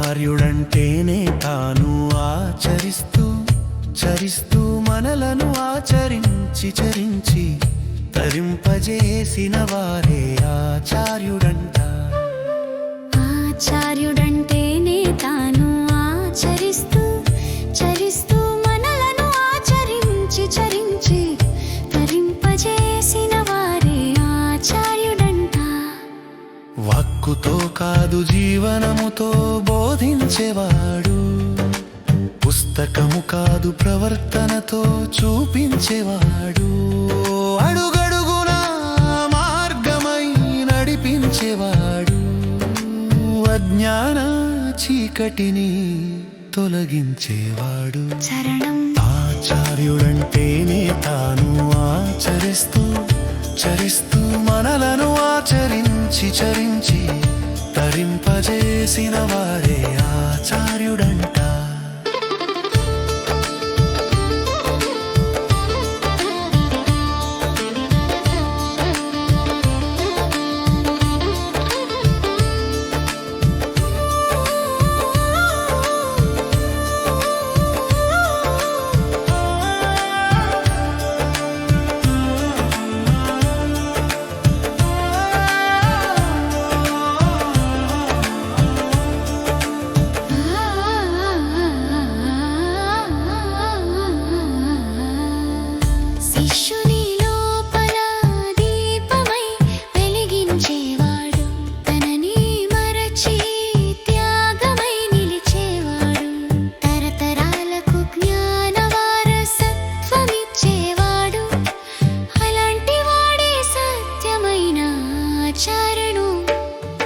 ఆచార్యుడంటేనే తాను ఆచరిస్తూ చరిస్తూ మనలను ఆచరించి చరించి తరింపజేసిన వారే ఆచార్యుడంటే వాక్కుతో కాదు జీవనముతో బోధించేవాడు. పుస్తకము కాదు ప్రవర్తనతో చూపించేవాడు. అడుగడుగునా మార్గమై నడిపించేవాడు. అజ్ఞాన చీకటిని తొలగించేవాడు. ఆచార్యుడంటేనే తాను ఆచరిస్తూ చరిస్తూ మనలను ఆచరించి చరించి తరింపజేసిన వారే ఆచార్యుడంట.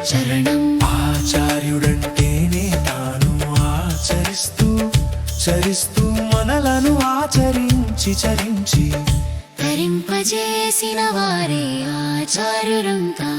చరణం ఆచార్యుడంటేనే తాను ఆచరిస్తూ చరిస్తూ మనలను ఆచరించి చరించి తరింపజేసిన వారే ఆచార్యులంతా.